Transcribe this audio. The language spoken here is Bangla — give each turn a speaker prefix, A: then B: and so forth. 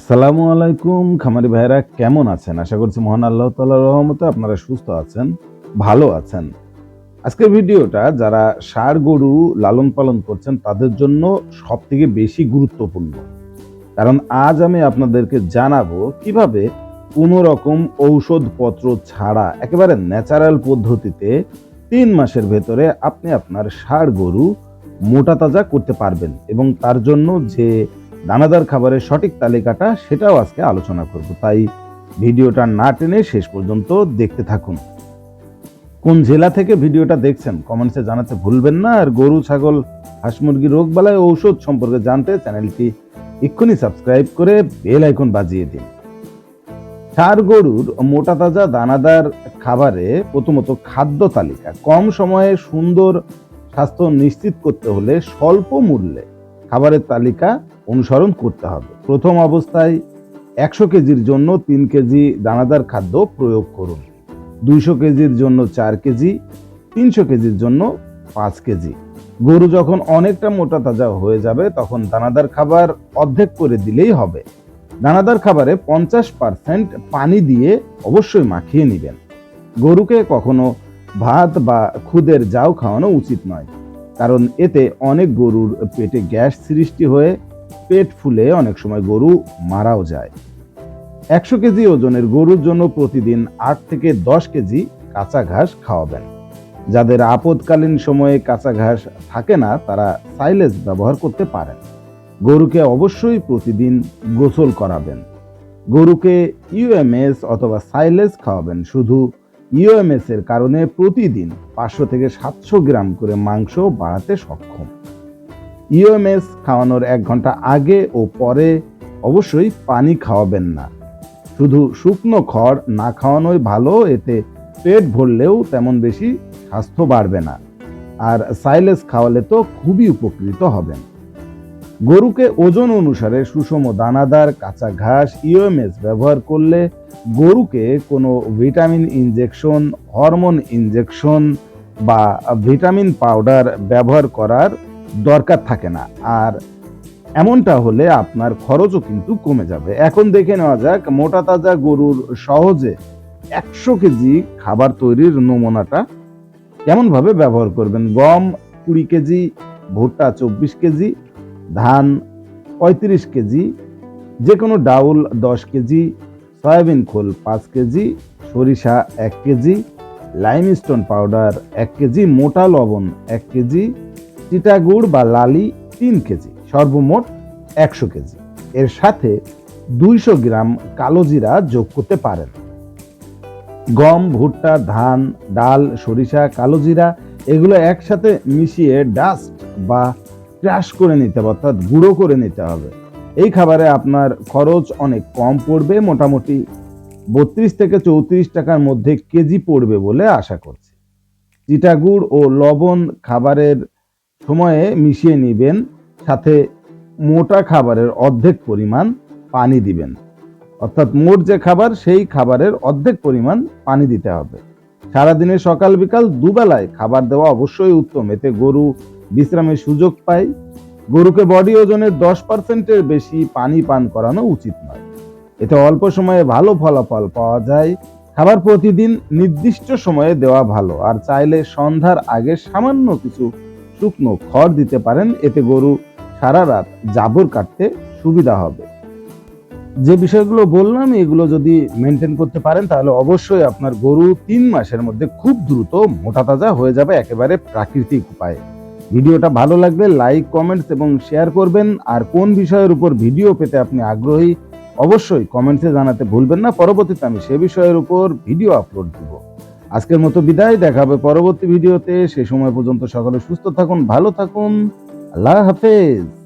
A: আসসালামু আলাইকুম, খামারি ভাইরা কেমন আছেন? আশা করছি মহান আল্লাহ তাআলার রহমতে আপনারা সুস্থ আছেন, ভালো আছেন। আজকের ভিডিওটা যারা ষাড় গরু লালন পালন করছেন, তাদের জন্য সব থেকে বেশি গুরুত্বপূর্ণ। কারণ আজ আমি আপনাদেরকে জানাব কীভাবে কোনো রকম ঔষধপত্র ছাড়া একেবারে ন্যাচারাল পদ্ধতিতে তিন মাসের ভেতরে আপনি আপনার ষাড় গরু মোটা তাজা করতে পারবেন এবং তার জন্য যে দানাদার খাবারের সঠিক তালিকাটা সেটাও আজকে আলোচনা করব। তাই ভিডিওটা না টেনে শেষ পর্যন্ত দেখতে থাকুন। কোন জেলা থেকে ভিডিওটা দেখছেন, কমেন্টসে জানাতে ভুলবেন না। আর গরু, ছাগল, হাঁস মুরগি রোগ বালায় ঔষধ সম্পর্কে জানতে চ্যানেলটি এক্ষুনি সাবস্ক্রাইব করে বেল আইকন বাজিয়ে দিন। ষাঁড় গরুর মোটা তাজা দানাদার খাবারে প্রথমত খাদ্য তালিকা। কম সময়ে সুন্দর স্বাস্থ্য নিশ্চিত করতে হলে স্বল্প মূল্যে খাবারের তালিকা অনুসরণ করতে হবে। প্রথম অবস্থায় একশো কেজির জন্য তিন কেজি দানাদার খাদ্য প্রয়োগ করুন। দুইশো কেজির জন্য চার কেজি, তিনশো কেজির জন্য পাঁচ কেজি। গরু যখন অনেকটা মোটা তাজা হয়ে যাবে, তখন দানাদার খাবার অর্ধেক করে দিলেই হবে। দানাদার খাবারে পঞ্চাশ পার্সেন্ট পানি দিয়ে অবশ্যই মাখিয়ে নেবেন। গরুকে কখনো ভাত বা খুদের যাও খাওয়ানো উচিত নয়, কারণ এতে অনেক গরুর পেটে গ্যাস সৃষ্টি হয়ে পেট ফুলে অনেক সময় গরু মারাও যায়। একশো কেজি ওজনের গরুর জন্য প্রতিদিন আট থেকে দশ কেজি কাঁচা ঘাস খাওয়াবেন। যাদের আপদকালীন সময়ে কাঁচা ঘাস থাকে না, তারা সাইলেজ ব্যবহার করতে পারেন। গরুকে অবশ্যই প্রতিদিন গোসল করাবেন। গরুকে ইউএমএস অথবা সাইলেজ খাওয়াবেন। শুধু ইউএমএস এর কারণে প্রতিদিন পাঁচশো থেকে সাতশো গ্রাম করে মাংস বাড়াতে সক্ষম। ইউএমএস খাওয়ানোর এক ঘণ্টা আগে ও পরে অবশ্যই পানি খাওয়াবেন না। শুধু শুকনো খড় না খাওয়ানোই ভালো, এতে পেট ভরলেও তেমন বেশি স্বাস্থ্য বাড়বে না। আর সাইলেস খাওয়ালে তো খুবই উপকৃত হবেন। গরুকে ওজন অনুসারে সুষম দানাদার, কাঁচা ঘাস, ইউএমএস ব্যবহার করলে গরুকে কোনো ভিটামিন ইনজেকশন, হরমোন ইনজেকশন বা ভিটামিন পাউডার ব্যবহার করার দরকার থাকে না। আর এমনটা হলে আপনার খরচও কিন্তু কমে যাবে। এখন দেখে নেওয়া যাক, মোটা তাজা গরুর সহজে একশো কেজি খাবার তৈরির নমুনাটা কেমনভাবে ব্যবহার করবেন? গম কুড়ি কেজি, ভুট্টা চব্বিশ কেজি, ধান পঁয়ত্রিশ কেজি যে কোনো ডাউল দশ কেজি, সয়াবিন খোল পাঁচ কেজি, সরিষা এক কেজি, লাইমস্টোন পাউডার এক কেজি, মোটা লবণ এক কেজি চিটাগুড় বা লালি তিন কেজি, সর্বমোট একশো কেজি। এর সাথে দুইশো গ্রাম কালো জিরা যোগ করতে পারেন। গম, ভুট্টা, ধান, ডাল, সরিষা, কালো জিরা এগুলো একসাথে মিশিয়ে ডাস্ট বা ক্রাশ করে নিতে হবে, অর্থাৎ গুঁড়ো করে নিতে হবে। এই খাবারে আপনার খরচ অনেক কম পড়বে, মোটামুটি বত্রিশ থেকে চৌত্রিশ টাকার মধ্যে কেজি পড়বে বলে আশা করছি। চিটাগুড় ও লবণ খাবারের সময়ে মিশিয়ে নেবেন, সাথে মোটা খাবারের অর্ধেক পরিমাণ পানি দিবেন। অর্থাৎ মোট যে খাবার, সেই খাবারের অর্ধেক পরিমাণ পানি দিতে হবে। সারাদিনে সকাল বিকাল দুবেলায় খাবার দেওয়া অবশ্যই উত্তম। এতে গরু বিশ্রামের সুযোগ পায়। গরুকে বডি ওজনের দশ পার্সেন্টের বেশি পানি পান করানো উচিত নয়। এতে অল্প সময়ে ভালো ফলাফল পাওয়া যায়। খাবার প্রতিদিন নির্দিষ্ট সময়ে দেওয়া ভালো। আর চাইলে সন্ধ্যার আগে সামান্য কিছু শুকনো খড় দিতে পারেন, এতে গরু সারা রাত জাবর কাটতে সুবিধা হবে। যে বিষয়গুলো বললাম, এগুলো যদি মেনটেন করতে পারেন, তাহলে অবশ্যই আপনার গরু তিন মাসের মধ্যে খুব দ্রুত মোটা তাজা হয়ে যাবে একেবারে প্রাকৃতিক উপায়ে। ভিডিওটা ভালো লাগলে লাইক কমেন্টস এবং শেয়ার করবেন। আর কোন বিষয়ের উপর ভিডিও পেতে আপনি আগ্রহী, অবশ্যই কমেন্টসে জানাতে ভুলবেন না। পরবর্তীতে আমি সে বিষয়ের উপর ভিডিও আপলোড দিব। আজকের মতো বিদায়, দেখা হবে পরবর্তী ভিডিওতে। সে সময় পর্যন্ত সকলে সুস্থ থাকুন, ভালো থাকুন। আল্লাহ হাফেজ।